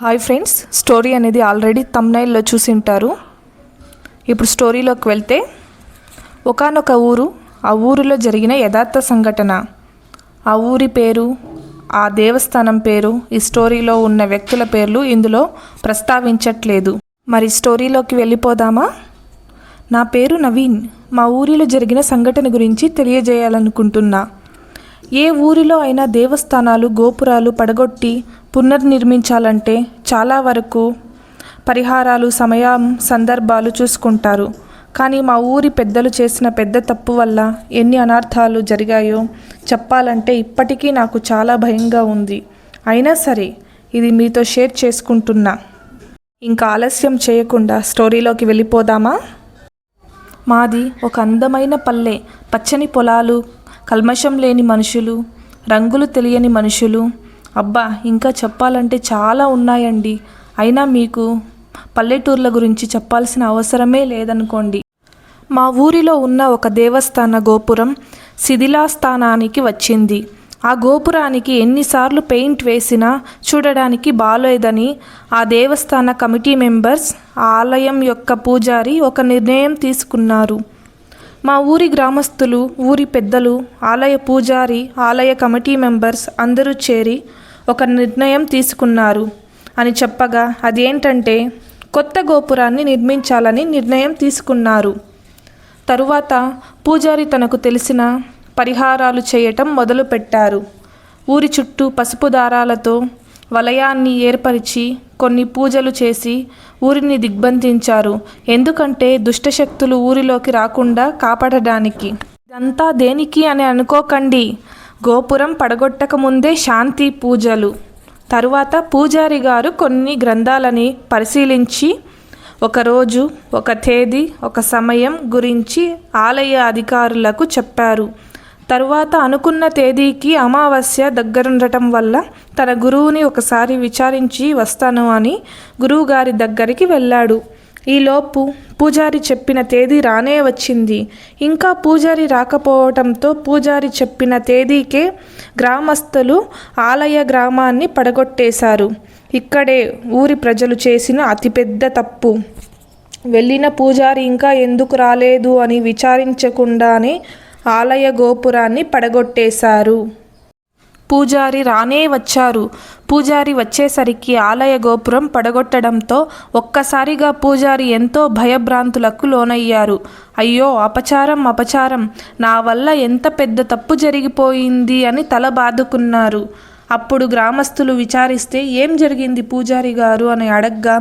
Hi friends story అనేది already తమ్నైల్లో చూసి ఉంటారు ఇప్పుడు స్టోరీలోకి వెళ్తే ఒకానొక ఊరు ఆ ఊరిలో జరిగిన యథార్థ సంఘటన. ఆ ఊరి పేరు ఆ దేవస్థానం పేరు ఈ స్టోరీలో ఉన్న వ్యక్తుల పేర్లు ఇందులో ప్రస్తావించట్లేదు. మరి స్టోరీలోకి వెళ్ళిపోదామా? నా పేరు నవీన్. మా ఊరిలో జరిగిన సంఘటన గురించి తెలియజేయాలనుకుంటున్నా. ఏ ఊరిలో అయినా దేవస్థానాలు గోపురాలు పడగొట్టి పునర్నిర్మించాలంటే చాలా వరకు పరిహారాలు సమయం సందర్భాలు చూసుకుంటారు. కానీ మా ఊరి పెద్దలు చేసిన పెద్ద తప్పు వల్ల ఎన్ని అనర్థాలు జరిగాయో చెప్పాలంటే ఇప్పటికీ నాకు చాలా భయంగా ఉంది. అయినా సరే ఇది మీతో షేర్ చేసుకుంటున్నా. ఇంకా ఆలస్యం చేయకుండా స్టోరీలోకి వెళ్ళిపోదామా? మాది ఒక అందమైన పల్లె. పచ్చని పొలాలు కల్మషం లేని మనుషులు రంగులు తెలియని మనుషులు. అబ్బా ఇంకా చెప్పాలంటే చాలా ఉన్నాయండి. అయినా మీకు పల్లెటూర్ల గురించి చెప్పాల్సిన అవసరమే లేదనుకోండి. మా ఊరిలో ఉన్న ఒక దేవస్థాన గోపురం శిథిలాస్థానానికి వచ్చింది. ఆ గోపురానికి ఎన్నిసార్లు పెయింట్ వేసినా చూడడానికి బాలేదని ఆ దేవస్థాన కమిటీ మెంబర్స్ ఆ ఆలయం యొక్క పూజారి ఒక నిర్ణయం తీసుకున్నారు. మా ఊరి గ్రామస్తులు ఊరి పెద్దలు ఆలయ పూజారి ఆలయ కమిటీ మెంబర్స్ అందరూ చేరి ఒక నిర్ణయం తీసుకున్నారు. అని చెప్పగా అదేంటంటే కొత్త గోపురాన్ని నిర్మించాలని నిర్ణయం తీసుకున్నారు. తరువాత పూజారి తనకు తెలిసిన పరిహారాలు చేయటం మొదలుపెట్టారు. ఊరి చుట్టూ పసుపు దారాలతో వలయాన్ని ఏర్పరిచి కొన్ని పూజలు చేసి ఊరిని దిగ్బంధించారు. ఎందుకంటే దుష్టశక్తులు ఊరిలోకి రాకుండా కాపాడడానికి. ఇదంతా దేనికి అని అనుకోకండి. గోపురం పడగొట్టక ముందే శాంతి పూజలు. తరువాత పూజారి గారు కొన్ని గ్రంథాలని పరిశీలించి ఒకరోజు ఒక తేదీ ఒక సమయం గురించి ఆలయ అధికారులకు చెప్పారు. తరువాత అనుకున్న తేదీకి అమావాస్య దగ్గరుండటం వల్ల తన గురువుని ఒకసారి విచారించి వస్తాను అని గురువుగారి దగ్గరికి వెళ్ళాడు. ఈలోపు పూజారి చెప్పిన తేదీ రానే వచ్చింది. ఇంకా పూజారి రాకపోవటంతో పూజారి చెప్పిన తేదీకే గ్రామస్తులు ఆలయ గ్రామాన్ని పడగొట్టేశారు. ఇక్కడే ఊరి ప్రజలు చేసిన అతిపెద్ద తప్పు. వెళ్ళిన పూజారి ఇంకా ఎందుకు రాలేదు అని విచారించకుండానే ఆలయ గోపురాన్ని పడగొట్టేశారు. పూజారి రానే వచ్చారు. పూజారి వచ్చేసరికి ఆలయ గోపురం పడగొట్టడంతో ఒక్కసారిగా పూజారి ఎంతో భయభ్రాంతులకు లోనయ్యారు. అయ్యో అపచారం అపచారం. నా వల్ల ఎంత పెద్ద తప్పు జరిగిపోయింది అని తల బాదుకున్నారు. అప్పుడు గ్రామస్తులు విచారిస్తే ఏం జరిగింది పూజారి గారు? అని అడగ్గా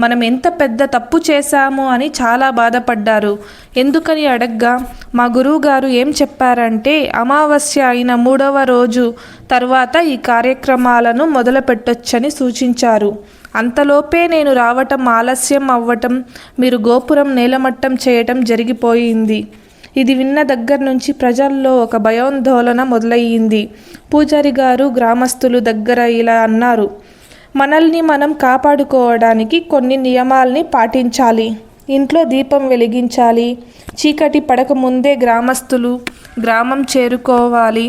మనం ఎంత పెద్ద తప్పు చేశాము అని చాలా బాధపడ్డారు. ఎందుకని అడగ్గా మా గురువుగారు ఏం చెప్పారంటే అమావాస్య అయిన మూడవ రోజు తర్వాత ఈ కార్యక్రమాలను మొదలుపెట్టొచ్చని సూచించారు. అంతలోపే నేను రావటం ఆలస్యం అవ్వటం మీరు గోపురం నేలమట్టం చేయటం జరిగిపోయింది. ఇది విన్న దగ్గర నుంచి ప్రజల్లో ఒక భయోందోళన మొదలయ్యింది. పూజారి గారు గ్రామస్తులు దగ్గర ఇలా అన్నారు మనల్ని మనం కాపాడుకోవడానికి కొన్ని నియమాల్ని పాటించాలి. ఇంట్లో దీపం వెలిగించాలి చీకటి పడక ముందే గ్రామస్తులు గ్రామం చేరుకోవాలి.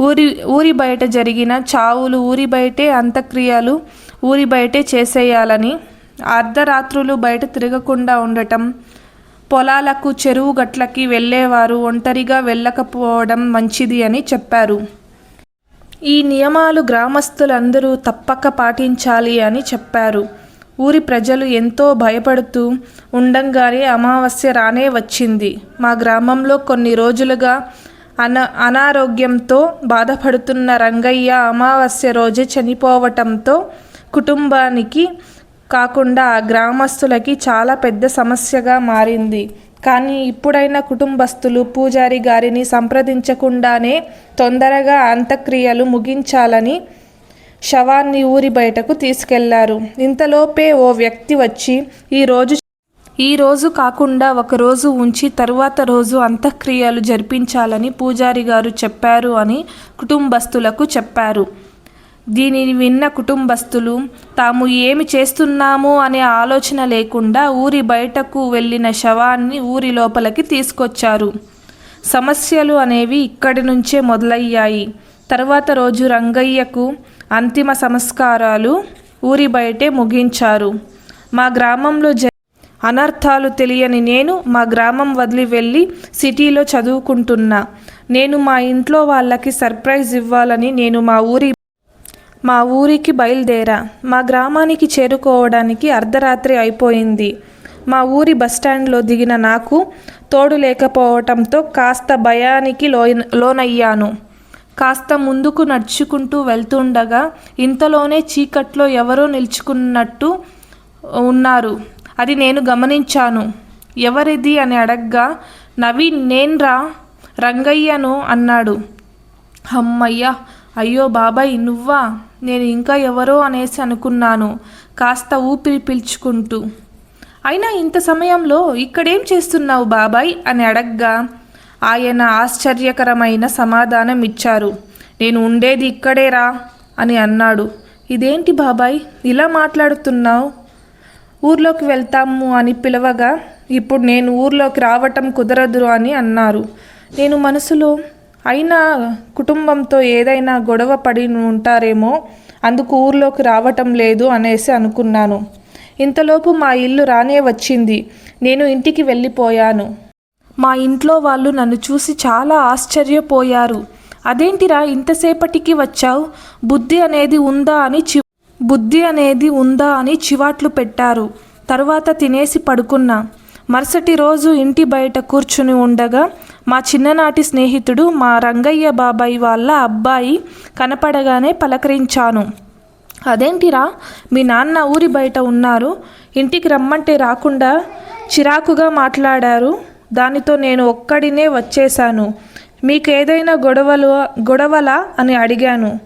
ఊరి ఊరి బయట జరిగిన చావులు ఊరి బయటే అంత్యక్రియలు ఊరి బయటే చేసేయాలని అర్ధరాత్రులు బయట తిరగకుండా ఉండటం పొలాలకు చెరువు గట్లకి వెళ్ళేవారు. ఒంటరిగా వెళ్ళకపోవడం మంచిది అని చెప్పారు. ఈ నియమాలు గ్రామస్తులందరూ తప్పక పాటించాలి అని చెప్పారు. ఊరి ప్రజలు ఎంతో భయపడుతూ ఉండంగానే అమావాస్య రానే వచ్చింది. మా గ్రామంలో కొన్ని రోజులుగా అన అనారోగ్యంతో బాధపడుతున్న రంగయ్య అమావాస్య రోజే చనిపోవటంతో కుటుంబానికి కాకుండా ఆ గ్రామస్తులకి చాలా పెద్ద సమస్యగా మారింది. కానీ ఇప్పుడైనా కుటుంబస్తులు పూజారి గారిని సంప్రదించకుండానే తొందరగా అంత్యక్రియలు ముగించాలని శవాన్ని ఊరి బయటకు తీసుకెళ్ళారు. ఇంతలోపే ఓ వ్యక్తి వచ్చి ఈరోజు ఈ రోజు కాకుండా ఒకరోజు ఉంచి తరువాత రోజు అంత్యక్రియలు జరిపించాలని పూజారి గారు చెప్పారు అని కుటుంబస్తులకు చెప్పారు. దీనిని విన్న కుటుంబస్తులు తాము ఏమి చేస్తున్నాము? అనే ఆలోచన లేకుండా ఊరి బయటకు వెళ్ళిన శవాన్ని ఊరి లోపలికి తీసుకొచ్చారు. సమస్యలు అనేవి ఇక్కడి నుంచే మొదలయ్యాయి. తర్వాత రోజు రంగయ్యకు అంతిమ సంస్కారాలు ఊరి బయటే ముగించారు. మా గ్రామంలో జ అనర్థాలు తెలియని నేను మా గ్రామం వదిలి వెళ్ళి సిటీలో చదువుకుంటున్నా. నేను మా ఇంట్లో వాళ్ళకి సర్ప్రైజ్ ఇవ్వాలని నేను మా ఊరి మా ఊరికి బయలుదేరా. మా గ్రామానికి చేరుకోవడానికి అర్ధరాత్రి అయిపోయింది. మా ఊరి బస్టాండ్లో దిగిన నాకు తోడు లేకపోవటంతో కాస్త భయానికి లోనయ్యాను. కాస్త ముందుకు నడుచుకుంటూ వెళ్తుండగా ఇంతలోనే చీకట్లో ఎవరో నిల్చుకున్నట్టు ఉన్నారు. అది నేను గమనించాను. ఎవరిది అని అడగ్గా నవీన్ నేన్రా రంగయ్యను అన్నాడు. అమ్మయ్య అయ్యో బాబాయ్ నువ్వా? నేను ఇంకా ఎవరో అనేసి అనుకున్నాను. కాస్త ఊపిరి పీల్చుకుంటూ. అయినా ఇంత సమయంలో ఇక్కడేం చేస్తున్నావు బాబాయ్? అని అడగ్గా ఆయన ఆశ్చర్యకరమైన సమాధానం ఇచ్చారు నేను ఉండేది ఇక్కడేరా అని అన్నాడు. ఇదేంటి బాబాయ్? ఇలా మాట్లాడుతున్నావు? ఊర్లోకి వెళ్తాము అని పిలవగా ఇప్పుడు నేను ఊర్లోకి రావటం కుదరదు అని అన్నారు. నేను మనసులో అయినా కుటుంబంతో ఏదైనా గొడవ పడి ఉంటారేమో అందుకు ఊర్లోకి రావటం లేదు అనేసి అనుకున్నాను. ఇంతలోపు మా ఇల్లు రానే వచ్చింది. నేను ఇంటికి వెళ్ళిపోయాను. మా ఇంట్లో వాళ్ళు నన్ను చూసి చాలా ఆశ్చర్యపోయారు. అదేంటిరా ఇంతసేపటికి వచ్చావు? బుద్ధి అనేది ఉందా అని చి బుద్ధి అనేది ఉందా అని చివాట్లు పెట్టారు. తర్వాత తినేసి పడుకున్నా. మరుసటి రోజు ఇంటి బయట కూర్చుని ఉండగా మా చిన్ననాటి స్నేహితుడు మా రంగయ్య బాబాయ్ వాళ్ళ అబ్బాయి కనపడగానే పలకరించాను. అదేంటిరా? మీ నాన్న ఊరి బయట ఉన్నారు. ఇంటికి రమ్మంటే రాకుండా చిరాకుగా మాట్లాడారు. దానితో నేను ఒక్కడినే వచ్చేశాను. మీకు ఏదైనా గొడవలు గొడవలా? అని అడిగాను.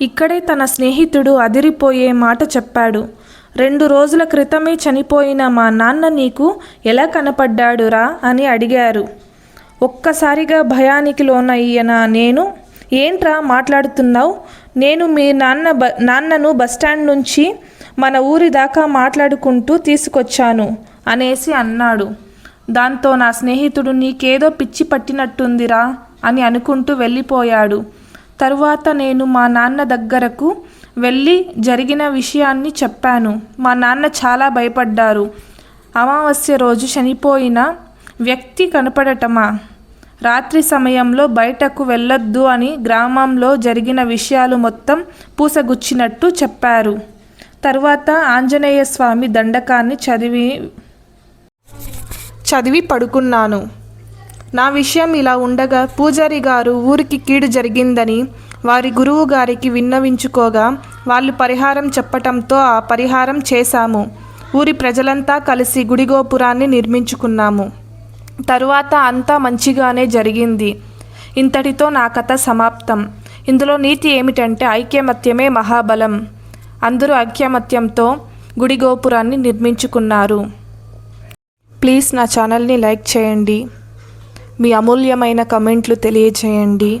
ఇక్కడే తన స్నేహితుడు అదిరిపోయే మాట చెప్పాడు. రెండు రోజుల క్రితమే చనిపోయిన మా నాన్న నీకు ఎలా కనపడ్డాడురా అని అడిగారు. ఒక్కసారిగా భయానికి లోనయ్యన నేను? ఏంట్రా మాట్లాడుతున్నావు? నేను మీ నాన్న బ నాన్నను బస్టాండ్ నుంచి మన ఊరి దాకా మాట్లాడుకుంటూ తీసుకొచ్చాను అనేసి అన్నాడు. దాంతో నా స్నేహితుడు నీకేదో పిచ్చి పట్టినట్టుందిరా అని అనుకుంటూ వెళ్ళిపోయాడు. తరువాత నేను మా నాన్న దగ్గరకు వెళ్ళి జరిగిన విషయాన్ని చెప్పాను. మా నాన్న చాలా భయపడ్డారు. అమావాస్య రోజు చనిపోయిన వ్యక్తి కనపడటమా? రాత్రి సమయంలో బయటకు వెళ్ళొద్దు అని గ్రామంలో జరిగిన విషయాలు మొత్తం పూసగుచ్చినట్టు చెప్పారు. తర్వాత ఆంజనేయ స్వామి దండకాన్ని చదివి చదివి పడుకున్నాను. నా విషయం ఇలా ఉండగా పూజారి గారు ఊరికి కీడు జరిగిందని వారి గురువు గారికి విన్నవించుకోగా వాళ్ళు పరిహారం చెప్పటంతో ఆ పరిహారం చేశాము. ఊరి ప్రజలంతా కలిసి గుడి గోపురాన్ని నిర్మించుకున్నాము. తరువాత అంతా మంచిగానే జరిగింది. ఇంతటితో నా కథ సమాప్తం. ఇందులో నీతి ఏమిటంటే ఐక్యమత్యమే మహాబలం. అందరూ ఐక్యమత్యంతో గుడి గోపురాన్ని నిర్మించుకున్నారు. ప్లీజ్ నా ఛానల్ని లైక్ చేయండి. మీ అమూల్యమైన కమెంట్లు తెలియచేయండి